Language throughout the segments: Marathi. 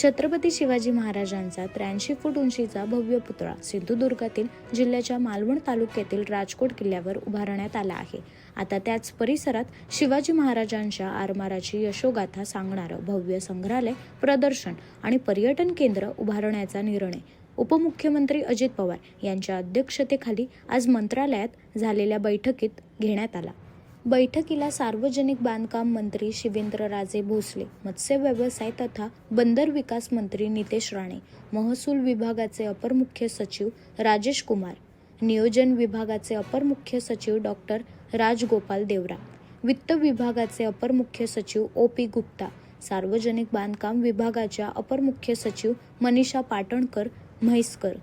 छत्रपती शिवाजी महाराजांचा त्र्याऐंशी फूट उंचीचा भव्य पुतळा सिंधुदुर्गातील जिल्ह्याच्या मालवण तालुक्यातील राजकोट किल्ल्यावर उभारण्यात आला आहे. आता त्याच परिसरात शिवाजी महाराजांच्या आरमाराची यशोगाथा सांगणारं भव्य संग्रहालय प्रदर्शन आणि पर्यटन केंद्र उभारण्याचा निर्णय उपमुख्यमंत्री अजित पवार यांच्या अध्यक्षतेखाली आज मंत्रालयात झालेल्या बैठकीत घेण्यात आला. बैठकीला सार्वजनिक बांधकाम मंत्री शिवेंद्रराजे भोसले मत्स्य व्यवसाय तथा बंदर विकास मंत्री नितेश राणे महसूल विभागाचे अपर मुख्य सचिव राजेश कुमार नियोजन विभागाचे अपर मुख्य सचिव डॉक्टर राजगोपाल देवरा वित्त विभागाचे अपर मुख्य सचिव ओ पी गुप्ता सार्वजनिक बांधकाम विभागाच्या अपर मुख्य सचिव मनीषा पाटणकर म्हैसकर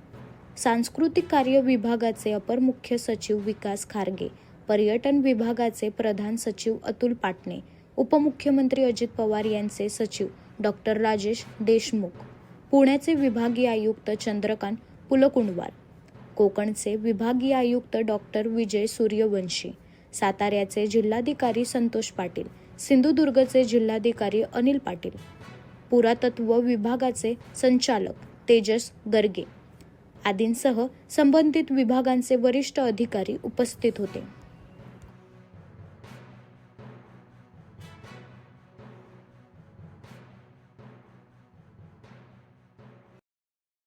सांस्कृतिक कार्य विभागाचे अपर मुख्य सचिव विकास खारगे पर्यटन विभागाचे प्रधान सचिव अतुल पाटणे उपमुख्यमंत्री अजित पवार यांचे सचिव डॉक्टर राजेश देशमुख पुण्याचे विभागीय आयुक्त चंद्रकांत पुलकुंडवार कोकणचे विभागीय आयुक्त डॉक्टर विजय सूर्यवंशी साताऱ्याचे जिल्हाधिकारी संतोष पाटील सिंधुदुर्गचे जिल्हाधिकारी अनिल पाटील पुरातत्व विभागाचे संचालक तेजस गर्गे आदींसह संबंधित विभागांचे वरिष्ठ अधिकारी उपस्थित होते.